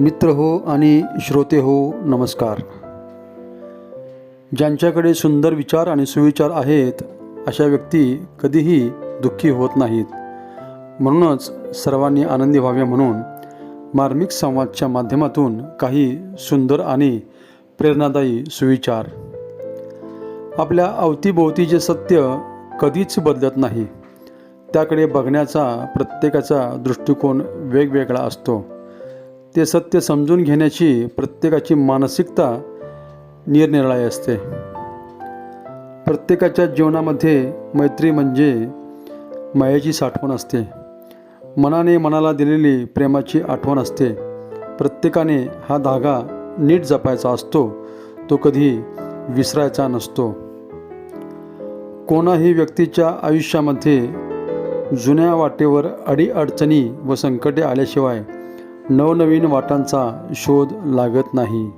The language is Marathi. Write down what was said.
मित्र हो आणि श्रोते हो नमस्कार. ज्यांच्याकडे सुंदर विचार आणि सुविचार आहेत अशा व्यक्ती कधीही दुःखी होत नाहीत. म्हणूनच सर्वांनी आनंदी व्हावे म्हणून मार्मिक संवादच्या माध्यमातून काही सुंदर आणि प्रेरणादायी सुविचार. आपल्या अवतीभोवतीचे सत्य कधीच बदलत नाही त्याकडे बघण्याचा प्रत्येकाचा दृष्टिकोन वेगवेगळा असतो. ते सत्य समजून घेण्याची प्रत्येकाची मानसिकता निरनिराळी असते. प्रत्येकाच्या जीवनामध्ये मैत्री म्हणजे मायेची साठवण असते. मनाने मनाला दिलेली प्रेमाची आठवण असते. प्रत्येकाने हा धागा नीट जपायचा असतो तो कधी विसरायचा नसतो. कोणाही व्यक्तीच्या आयुष्यामध्ये जुन्या वाटेवर अडीअडचणी व संकटे आल्याशिवाय नवनवीन वाटांचा शोध लागत नाही.